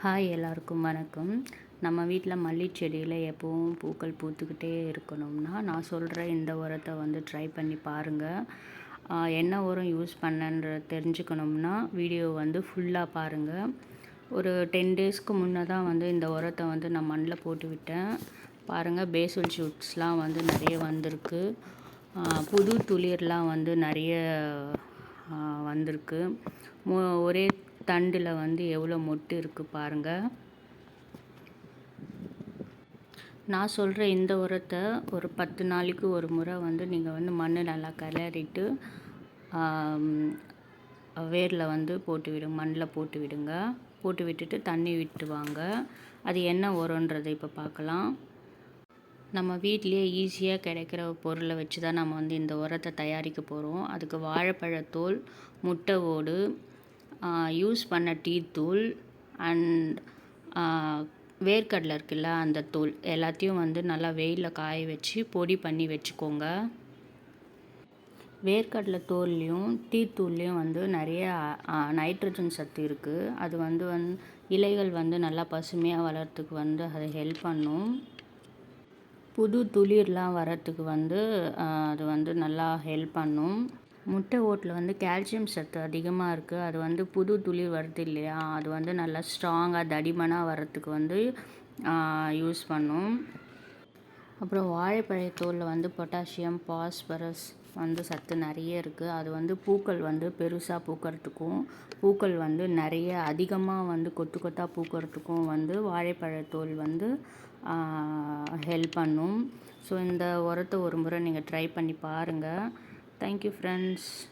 Hi எல்லாருக்கும் வணக்கம். நம்ம வீட்டில் மல்லி செடியில் எப்போவும் பூக்கள் பூத்துக்கிட்டே இருக்கணும்னா நான் சொல்கிற இந்த உரத்தை வந்து ட்ரை பண்ணி பாருங்கள் என்ன உரம் யூஸ் பண்ணன்ற தெரிஞ்சுக்கணும்னா வீடியோ வந்து ஃபுல்லாக பாருங்கள் ஒரு டென் டேஸ்க்கு முன்னே தான் வந்து இந்த உரத்தை வந்து நான் மண்ணில் போட்டு விட்டேன். பாருங்கள் பேசல் ஷூட்ஸ்லாம் வந்து நிறைய வந்திருக்கு. புது துளிர்லாம் வந்து நிறைய வந்திருக்கு. ஒரே தண்டில் வந்து எவ்வளோ மொட்டு இருக்குது பாருங்கள் நான் சொல்கிற இந்த உரத்தை ஒரு பத்து நாளைக்கு ஒரு முறை வந்து நீங்கள் வந்து மண் நல்லா கிளறிட்டு வேரில் வந்து போட்டு விடுங்க மண்ணில் போட்டு விடுங்க. போட்டு விட்டுட்டு தண்ணி விட்டுவாங்க அது என்ன உரன்றதை இப்போ பார்க்கலாம் நம்ம வீட்லேயே ஈஸியாக கிடைக்கிற பொருளை வச்சு தான் நம்ம வந்து இந்த உரத்தை தயாரிக்க போகிறோம் அதுக்கு வாழைப்பழத்தோல் முட்டை ஓடு யூஸ் பண்ண டீ தூள் அண்ட் வேர்க்கடலை இருக்குல்ல அந்த தூள் எல்லாத்தையும் வந்து நல்லா வெயிலில் காய வச்சு பொடி பண்ணி வச்சுக்கோங்க. வேர்க்கடலை தோல்லையும் டீ தூள்லேயும் வந்து நிறைய நைட்ரஜன் சத்து இருக்குது அது வந்து வந் இலைகள் வந்து நல்லா பசுமையாக வளர்கிறதுக்கு வந்து அதை ஹெல்ப் பண்ணும். புது துளிர்லாம் வரத்துக்கு வந்து அது வந்து நல்லா ஹெல்ப் பண்ணும். முட்டை ஓட்டில் வந்து கால்சியம் சத்து அதிகமாக இருக்குது அது வந்து புது துளி வருது இல்லையா? அது வந்து நல்லா ஸ்ட்ராங்காக தடிமனாக வர்றதுக்கு வந்து யூஸ் பண்ணும். அப்புறம் வாழைப்பழத்தோலில் வந்து பொட்டாசியம் பாஸ்பரஸ் வந்து சத்து நிறைய இருக்குது அது வந்து பூக்கள் வந்து பெருசாக பூக்கிறதுக்கும் பூக்கள் வந்து நிறைய அதிகமாக வந்து கொத்து கொத்தாக பூக்கிறதுக்கும் வந்து வாழைப்பழத்தோல் வந்து ஹெல்ப் பண்ணும். ஸோ இந்த உரத்தை ஒரு முறை நீங்கள் ட்ரை பண்ணி பாருங்கள் Thank you friends.